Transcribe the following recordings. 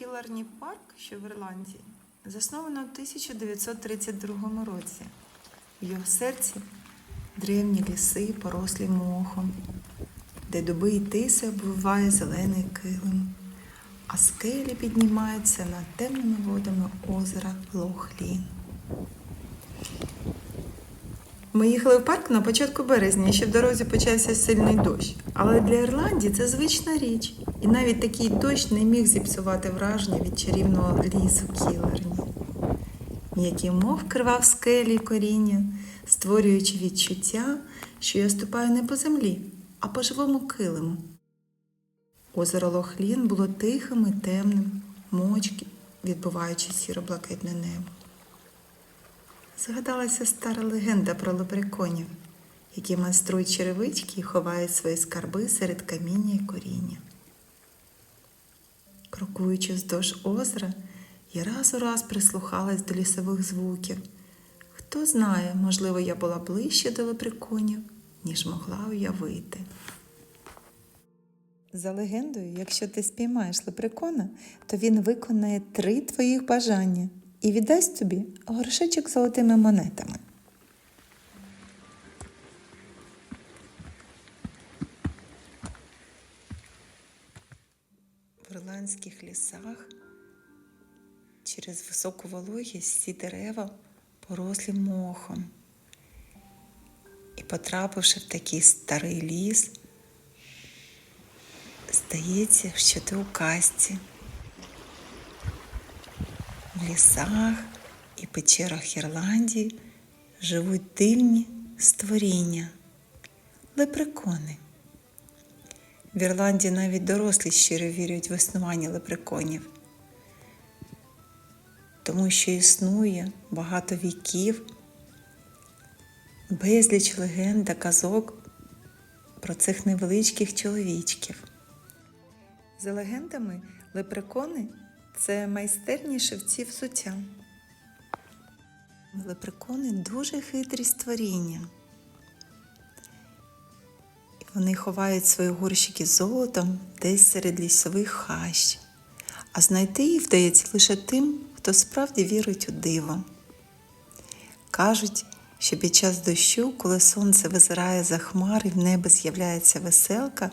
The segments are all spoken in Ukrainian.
Кіларні парк, що в Ірландії, засновано в 1932 році. В його серці древні ліси, порослі мохом, де дуби і тиси обвиває зелений килим, а скелі піднімаються над темними водами озера Лохлін. Ми їхали в парк на початку березня, і ще в дорозі почався сильний дощ. Але для Ірландії це звична річ. І навіть такий дощ не міг зіпсувати враження від чарівного лісу Кілерні. М'який мох кривав скелі й коріння, створюючи відчуття, що я ступаю не по землі, а по живому килиму. Озеро Лохлін було тихим і темним, мочки, відбуваючи сіро-блакитне небо. Згадалася стара легенда про лепреконів, які майструють черевички і ховають свої скарби серед каміння і коріння. Крокуючи вздовж озера, я раз у раз прислухалась до лісових звуків. Хто знає, можливо, я була ближче до лепреконів, ніж могла уявити. За легендою, якщо ти спіймаєш лепрекона, то він виконає три твоїх бажання і віддасть тобі горшечок з золотими монетами. В ірландських лісах через високу вологість ці дерева порослі мохом. І потрапивши в такий старий ліс, здається, що ти у казці. В лісах і печерах Ірландії живуть дивні створіння, лепрекони. В Ірландії навіть дорослі щиро вірять в існування лепреконів, тому що існує багато віків, безліч легенд та казок про цих невеличких чоловічків. За легендами, лепрекони це майстерні шевці взуття. Лепрекони дуже хитрі створіння. Вони ховають свої горщики золотом десь серед лісових хащ, а знайти їх вдається лише тим, хто справді вірить у диво. Кажуть, що під час дощу, коли сонце визирає за хмар і в небі з'являється веселка,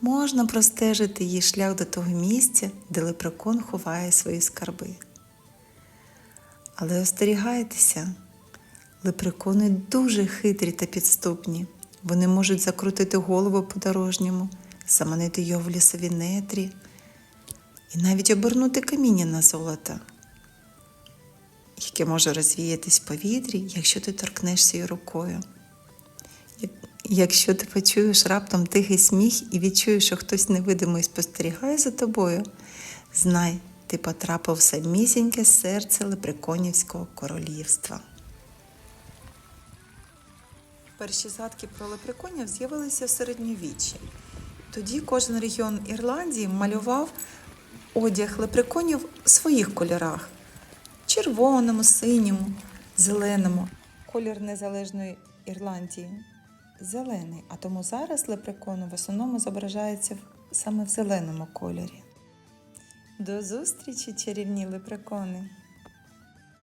можна простежити її шлях до того місця, де лепрекон ховає свої скарби. Але остерігайтеся, лепрекони дуже хитрі та підступні. Вони можуть закрутити голову подорожньому, заманити його в лісові нетрі і навіть обернути каміння на золото, яке може розвіятись в повітрі, якщо ти торкнешся її рукою. Якщо ти почуєш раптом тихий сміх і відчуєш, що хтось невидимий спостерігає за тобою, знай, ти потрапив в самісіньке серце Лепреконівського королівства. Перші згадки про лепреконів з'явилися в середньовіччі. Тоді кожен регіон Ірландії малював одяг лепреконів в своїх кольорах: червоному, синьому, зеленому. Колір незалежної Ірландії зелений, а тому зараз лепрекону в основному зображається саме в зеленому кольорі. До зустрічі, чарівні лепрекони!